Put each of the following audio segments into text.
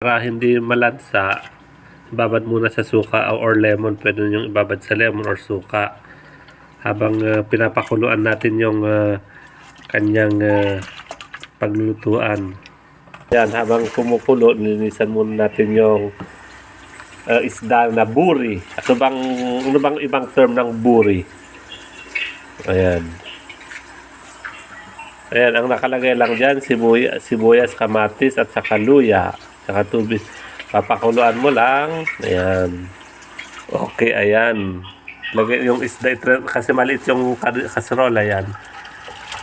Para hindi malansa, babad muna sa suka or lemon. Pwede nyo ibabad sa lemon or suka. Habang ah, pinapakuluan natin yung ah, kanyang ah, paglulutuan. Yan, habang kumukulo, nilinisan muna natin yung ah, isda na buri. Ano bang, ano bang ibang term ng buri? Ayan. Ayan, ang nakalagay lang dyan, sibuyas, sibuyas kamatis, at saka luya. Saka tubig. Papakuluan mo lang. Ayan. Okay, ayan. Lagay yung isda, kasi maliit yung kaserola yan.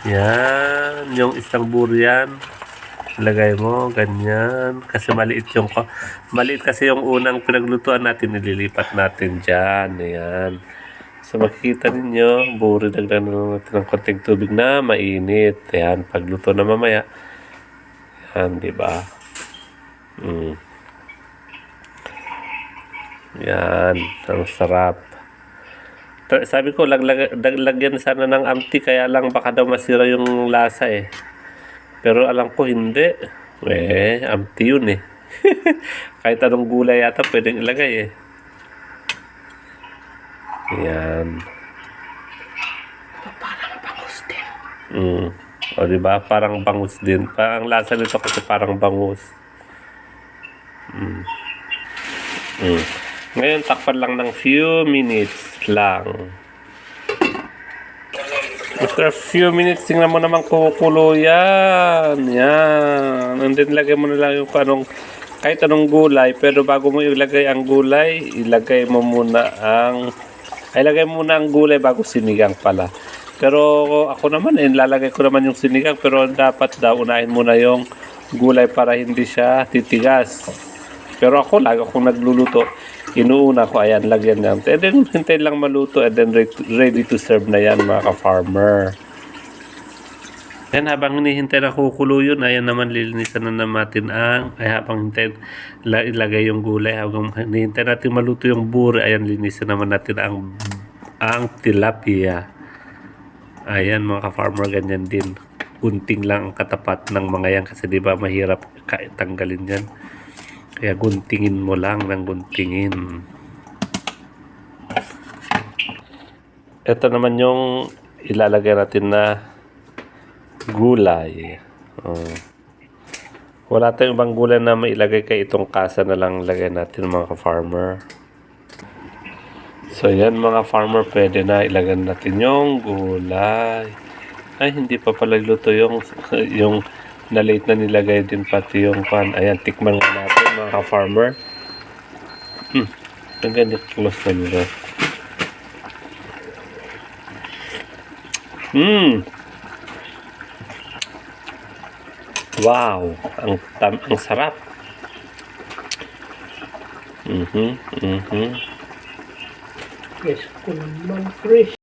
Yan, yung isang buri yan. Lagay mo, ganyan. Kasi maliit yung, maliit kasi yung unang pinaglutuan natin, nililipat natin dyan. Ayan. So makikita ninyo, buri dagdag na natin ng konting tubig na mainit. Ayan, pagluto na mamaya. Ayan, di ba? Mm. Yan, ang sarap. Sabi ko, laglag, daglagyan sana ng amti, kaya lang baka daw masira yung lasa eh. Pero alam ko hindi. Eh, amti yun eh. Kahit anong gulay yata pwedeng ilagay eh. Yan. Mm. O, di ba? Parang bangus din. Parang lasa nito kasi parang bangus. Mm. Mm. Ngayon, takpan lang ng few minutes lang. After a few minutes, tingnan mo naman kumukulo yan. Yan. And then, lagay mo na lang yung anong, kahit anong gulay. Pero bago mo ilagay ang gulay, ilagay mo muna ang, ay, ilagay mo muna ang gulay bago sinigang pala. Pero ako naman, eh, lalagay ko naman yung sinigang. Pero dapat daw, unahin muna yung gulay para hindi siya titigas. Pero ako, lagi akong nagluluto. Inuuna ko, ayan, lagyan lang. And then, hintayin lang maluto and then ready, to serve na yan, mga ka-farmer. Yan, habang hinihintay na kukulo yun, ayan naman, lilinisan na naman natin ang, ay habang hintayin, la, ilagay yung gulay, habang hinihintay natin maluto yung buri, ayan, linisan naman natin ang, ang tilapia. Ayan, mga ka-farmer, ganyan din. Gunting lang ang katapat ng mga yan, kasi di ba mahirap tanggalin yan. Kaya guntingin mo lang ng guntingin. Ito naman yung ilalagay natin na gulay. Oh. Wala tayong ibang gulay na mailagay kay itong kasa na lang lagay natin mga ka-farmer. So yan mga farmer, pwede na ilagay natin yung gulay. Ay, hindi pa pala luto yung, yung na late na nilagay din pati yung pan. Ayan, tikman nga natin mga ka-farmer. Hmm, ang ganyan close na nila. Hmm. Wow, ang tam ang sarap. Mhm, mhm. Yes, naman fresh.